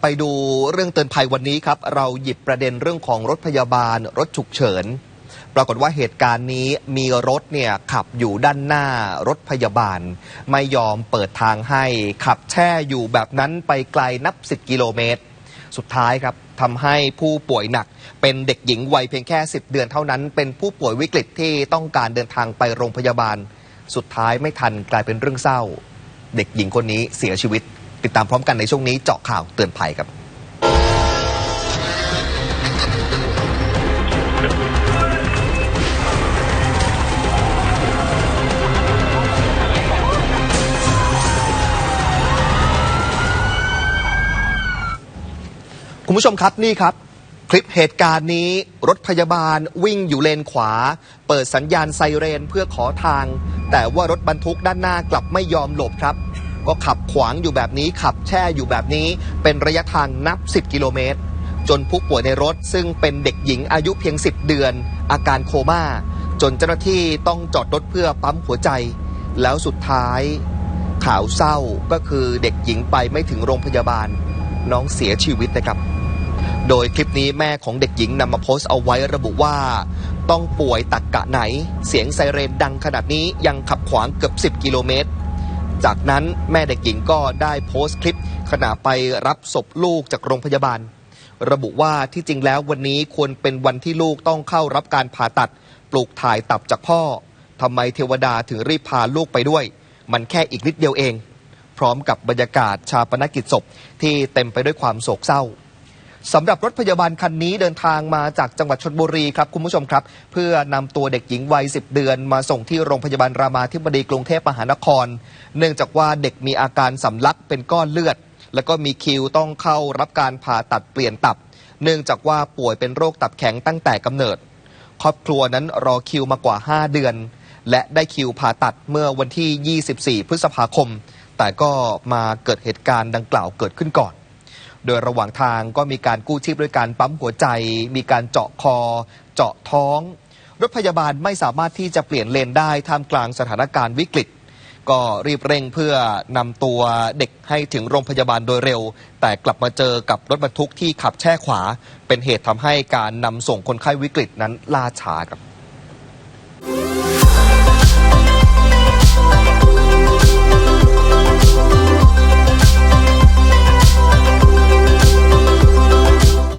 ไปดูเรื่องเตือนภัยวันนี้ครับ เราหยิบประเด็นเรื่องของรถพยาบาล รถฉุกเฉิน ปรากฏว่าเหตุการณ์นี้มีรถเนี่ยขับอยู่ด้านหน้ารถพยาบาล ไม่ยอมเปิดทางให้ขับแช่อยู่แบบนั้นไปไกลนับ 10 กิโลเมตร สุดท้ายครับทำให้ผู้ป่วยหนัก เป็นเด็กหญิงวัยเพียงแค่ 10 เดือนเท่านั้น เป็นผู้ป่วยวิกฤตที่ต้องการเดินทางไปโรงพยาบาล สุดท้ายไม่ทันกลายเป็นเรื่องเศร้า เด็กหญิงคนนี้เสียชีวิต ติดตามพร้อมกันในช่วงนี้เจาะข่าวเตือนภัยครับคุณผู้ชมครับนี่ครับ คลิปเหตุการณ์นี้รถพยาบาลวิ่งอยู่เลนขวา เปิดสัญญาณไซเรนเพื่อขอทาง แต่ว่ารถบรรทุกด้านหน้ากลับไม่ยอมหลบครับ ก็ขับขวางอยู่แบบนี้ขับแช่อยู่แบบนี้ เป็นระยะทางนับ 10 กิโลเมตร จนผู้ป่วยในรถซึ่งเป็นเด็กหญิงอายุเพียง 10 เดือน อาการโคม่า จนเจ้าหน้าที่ต้องจอดรถเพื่อปั๊มหัวใจ แล้วสุดท้ายข่าวเศร้าก็คือเด็กหญิงไปไม่ถึงโรงพยาบาล น้องเสียชีวิตนะครับ โดยคลิปนี้แม่ของเด็กหญิงนำมาโพสต์เอาไว้ระบุว่า ต้องป่วยตักกะไหน เสียงไซเรนดังขนาดนี้ยังขับขวางเกือบ 10 กิโลเมตร จากนั้นแม่เด็กหญิงก็ได้โพสต์คลิป ขณะไปรับศพลูกจากโรงพยาบาล ระบุว่าที่จริงแล้ววันนี้ควรเป็นวันที่ลูกต้องเข้ารับการผ่าตัด ปลูกถ่ายตับจากพ่อทำไมเทวดาถึงรีบพาลูกไปด้วย มันแค่อีกนิดเดียวเอง พร้อมกับบรรยากาศชาปนกิจศพที่เต็มไปด้วยความโศกเศร้า สำหรับรถพยาบาลคันนี้เดินทางมาจากจังหวัดชนบุรีครับคุณผู้ชมครับ เพื่อนำตัวเด็กหญิงวัย 10 เดือน มาส่งที่โรงพยาบาลรามาธิบดีกรุงเทพมหานคร เนื่องจากว่าเด็กมีอาการสำลักเป็นก้อนเลือด แล้วก็มีคิวต้องเข้ารับการผ่าตัดเปลี่ยนตับ เนื่องจากว่าป่วยเป็นโรคตับแข็งตั้งแต่กำเนิด ครอบครัวนั้นรอคิวมากว่า 5 เดือน และได้คิวผ่าตัดเมื่อวันที่ 24 พฤษภาคม แต่ก็มาเกิดเหตุการณ์ดังกล่าวเกิดขึ้นก่อน โดยระหว่างทางก็มีการกู้ชีพด้วยการปั๊มหัวใจ มีการเจาะคอ เจาะท้อง รถพยาบาลไม่สามารถที่จะเปลี่ยนเลนได้ท่ามกลางสถานการณ์วิกฤต ก็รีบเร่งเพื่อนำตัวเด็กให้ถึงโรงพยาบาลโดยเร็ว แต่กลับมาเจอกับรถบรรทุกที่ขับแช่ขวา เป็นเหตุทำให้การนำส่งคนไข้วิกฤตนั้นล่าช้าครับ